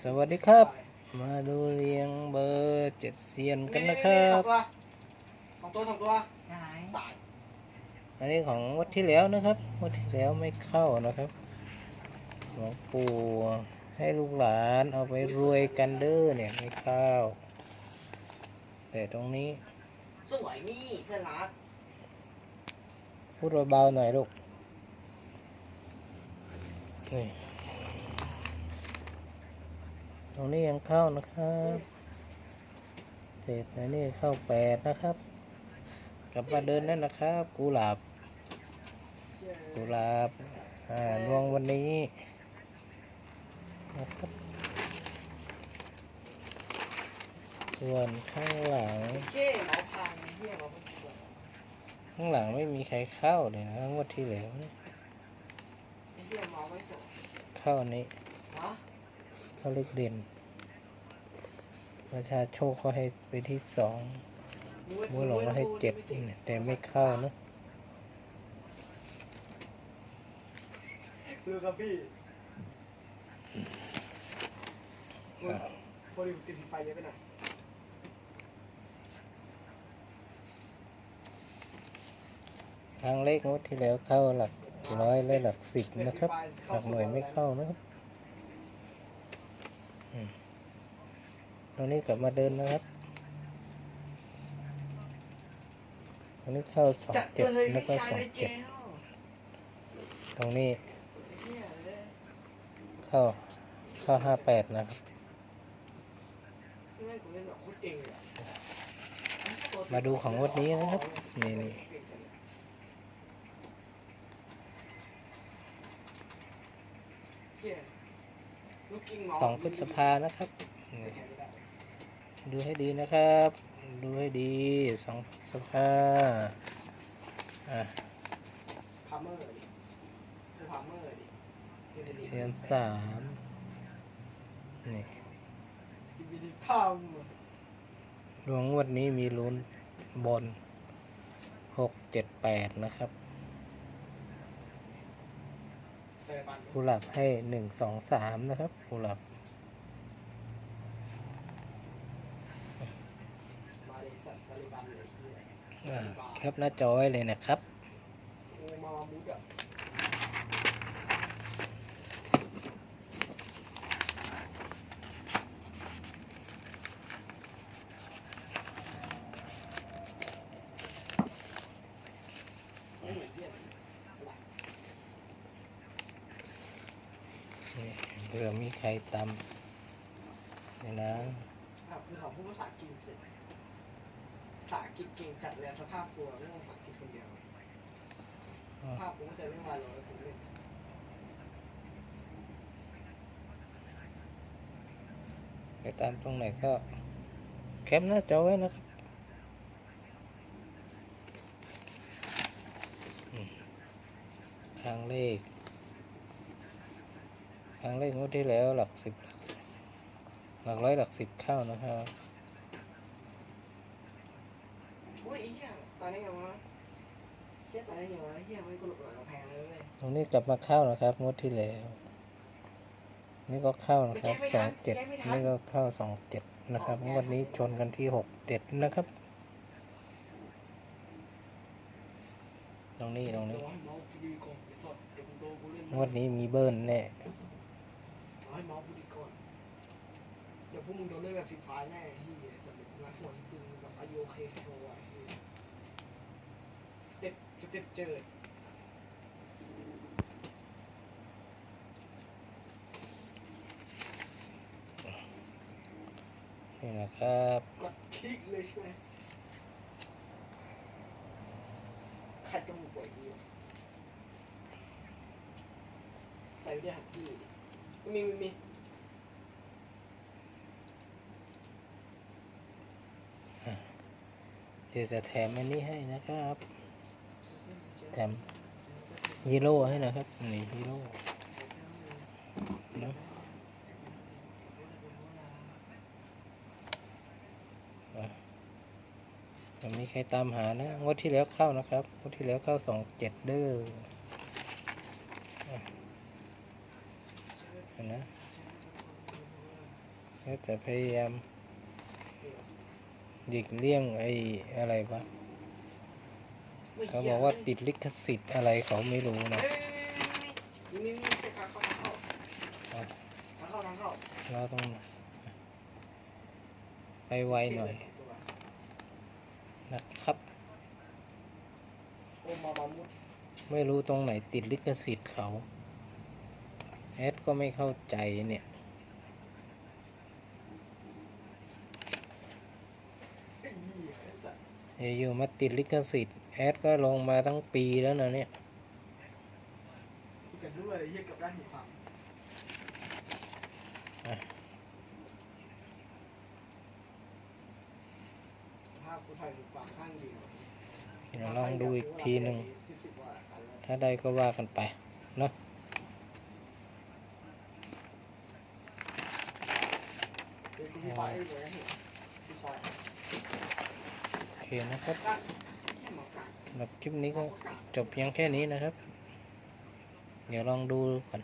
สวัสดีครับ มาดูเรียงเบอร์เจ็ดเซียนกันนะครับสองตัวสองตัวหายตายอันนี้ของวัดที่แล้วนะครับวัดที่แล้วไม่เข้านะครับหลวงปู่ให้ลูกหลานเอาไปรวยกันเด้อเนี่ยไม่เข้า แต่ตรงนี้สวยนี่เพื่อนรักพูดเบาๆหน่อยลูกนี่ ตรงนี้ยังเข้านะครับเศษในนี่เข้าแปดนะครับ กลับมาเดินนั่นนะครับกุหลาบกุหลาบอ่าดวงวันนี้นะครับส่วนข้างหลังเก้เมาพังเฮียเมาพังข้างหลังไม่มีใครเข้าเลยนะงวดที่แล้วเนี่ยไอ้เฮียเมาไม่สนเข้าอันนี้ฮะ เข้าเลขเด่นประชาโชคเขาให้ไปที่สองบัวหลงก็ให้เจ็ดเนี่ยแต่ไม่เข้านะดูครับพี่อ่าพอดีติดไฟเยอะไปหน่อยครั้งเลขงวดที่แล้วเข้าหลักร้อยและหลักสิบนะครับ หลักหน่วยไม่เข้านะครับอืม ตรงนี้กลับมาเดินนะครับตรงนี้เข้าสองจัดเจ็ดเลยแล้วก็พี่ชายสองในเจเจ็ดลตรงนี้เฮียเลยเข้าเข้าห้าแปดนะครับไม่ให้กูเล่นแบบโคตรเก่งเลยอะมาดูของงวดนี้นะครับ นี่นี่เสองพฤษภานะครับ ดูให้ดีนะครับ ดูให้ดีสองพฤษภาอะเซียนสามนี่ดวงงวดนี้มีลุ้นบนหกเจ็ดแปดนะครับ ผู้หลับให้หนึ่งสองสามนะครับผู้หลับแคปหน้าจอไว้เลยนะครับ โอ้มามุดอะ ไม่เหมือนเฮีย นี่ เผื่อมีใครตำนี่นะครับคือเขาพูดภาษาอังกฤษเสร็จภาษาอังกฤษเก่งจัดเลยสภาพครัวเรื่องภาษาอังกฤษคนเดียวภาพกูไม่เคยเรื่องวาโลแล้วผมเล่นไปตามตรงไหนก็แคปหน้าจอไว้นะครับอืมทางเลข ทางเลขงวดที่แล้วหลักสิบหลักร้อยหลักสิบเข้านะครับอุ้ยไอ้เหี้ยตอนนี้ยังวะเฮียตอนนี้ยังวะเฮียไม่กูหลบหลังกำแพงเลยเว้ยตรงนี้กลับมาเข้านะครับงวดที่แล้ว นี่ก็เข้านะครับสองเจ็ดนี่ก็เข้าสองเจ็ดนะครับงวดนี้ชนกันที่หกเจ็ดนะครับ ตรงนี้ตรงนี้เดี๋ยวให้เมาส์กูดีก่อนเดี๋ยวก่อนเดี๋ยวกูโดนกูเล่นงวดนี้มีเบิ้ลแน่เอา ให้เมาส์กูดีก่อนเดี๋ยวพวกมึงโดนเล่นแบบฟรีไฟร์แน่ไอ้เฮียสำเร็จรักหัวจริงแบบอายุโอเคโชว์อะไอ้เฮียสเต็ปสเต็ปเจอนี่นะครับกดคลิกเลยใช่ไหมขัดจมูกบ่อยดีว่ะใส่ไม่ได้หักที่ มีมีมีเดี๋ยวจะแถมอันนี้ให้นะครับ แถมฮีโร่ให้นะครับ นี่ฮีโร่นะอะยังมีใครตามหานะ งวดที่แล้วเข้านะครับ งวดที่แล้วเข้าสองเจ็ดเด้ออะเห็นนะ ก็จะพยายามหลีกเลี่ยงไอ้อะไรวะเขาบอกว่าติดลิขสิทธิ์อะไรเขาไม่รู้นะเราต้องไปไวหน่อยนะครับ ไม่รู้ตรงไหนติดลิขสิทธิ์เขา แอดก็ไม่เข้าใจเนี่ย ไอ้เหี้ยไอ้สัส อยู่ๆมาติดลิขสิทธิ์แอดก็ลงมาตั้งปีแล้วนะเนี่ยกูจะด้วยไอ้เหี้ยกับด้านหูฟังอะสภาพกูใส่หูฟังข้างเดียวเดี๋ยวลองดูอีกทีหนึ่งสิบสิบกว่าอันแล้วถ้าได้ก็ว่ากันไป เนาะเดี๋ยวกูมีไฟเองเลยนะเห็นมีไฟโอเค นะครับแค่หมอกัดสำหรับคลิปนี้ก็จบเพียงแค่นี้นะครับ เดี๋ยวลองดูก่อน